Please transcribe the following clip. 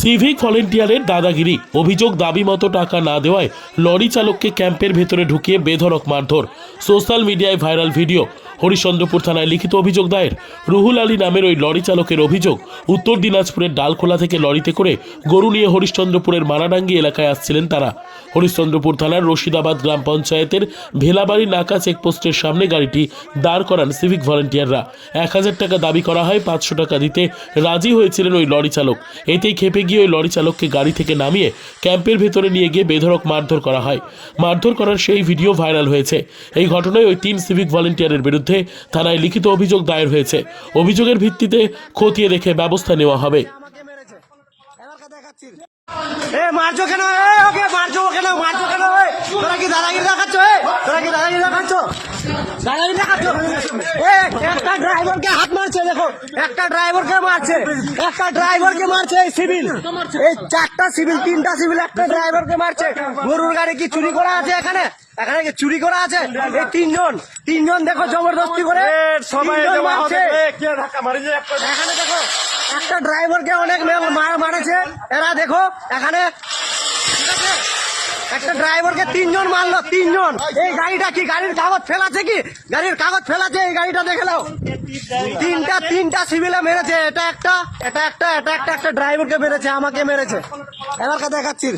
Civic ভলেন্টিয়ারের দাদাগিরি। অভিযোগ দাবি মতো টাকা না দেওয়ায় লরি চালককে ক্যাম্পের ভেতরে ঢুকিয়ে বেধরক মারধর। সোশ্যাল মিডিয়ায় ভাইরাল ভিডিও। হরিশ্চন্দ্রপুর থানায় লিখিত অভিযোগ দায়ের। রুহুল আলী নামের ওই লরি চালকের অভিযোগ উত্তর দিনাজপুরের ডালখোলা থেকে লরিতে করে গরু নিয়ে হরিশ্চন্দ্রপুরের মারাডাঙ্গি এলাকায় আসছিলেন তারা। হরিশ্চন্দ্রপুর থানার রশিদাবাদ গ্রাম পঞ্চায়েতের ভেলাবাড়ি নাকা চেকপোস্টের সামনে গাড়িটি দাঁড় করান সিভিক ভলেন্টিয়াররা। এক হাজার টাকা দাবি করা হয়, পাঁচশো টাকা দিতে রাজি হয়েছিলেন ওই লরি চালক। এতেই খেপে গিয়ে ওই লরি চালককে গাড়ি থেকে নামিয়ে ক্যাম্পের ভেতরে নিয়ে গিয়ে বেধড়ক মারধর করা হয়। মারধর করার সেই ভিডিও ভাইরাল হয়েছে। এই ঘটনায় ওই তিন সিভিক ভলেন্টিয়ারের বিরুদ্ধে থানায় লিখিত অভিযোগ দায়ের হয়েছে। অভিযোগের ভিত্তিতে খতিয়ে দেখে ব্যবস্থা নেওয়া হবে আমাকে মেরেছে এবার কথা দেখাচ্ছি এ মারছো কেন? এ ওকে মারছো কেন? মারছো কেন? তোরা কি দাদাগিরি দেখাচ্ছ? এ তোরা কি দাদাগিরি দেখাচ্ছ? দাদাগিরি দেখাচ্ছ? এ একটা ড্রাইভারকে হাত মারছে দেখো। একটা ড্রাইভারকে মারছে। একটা ড্রাইভারকে মারছে এই সিভিল। এই চারটা সিভিল তিনটা সিভিল একটা ড্রাইভারকে মারছে। গরুর গাড়ি কি চুরি করা আছে এখানে? এখানে কি চুরি করা আছে? এই তিনজন তিনজন দেখো জবরদস্তি করে সবাই। কে এখানে দেখো। একটা ড্রাইভারকে অনেক মারেছে। এরা দেখো, এখানে একটা ড্রাইভার একটা ড্রাইভারকে তিনজন মারলো, তিনজন। এই গাড়িটা কি, গাড়ির কাগজ ফেলাছে কি? গাড়ির কাগজ ফেলাছে এই গাড়িটা দেখে নাও। তিনটা তিনটা সিভিলে মেরেছে। এটা একটা এটা একটা এটা একটা একটা ড্রাইভারকে মেরেছে, আমাকে মেরেছে। এবার দেখাচ্ছি।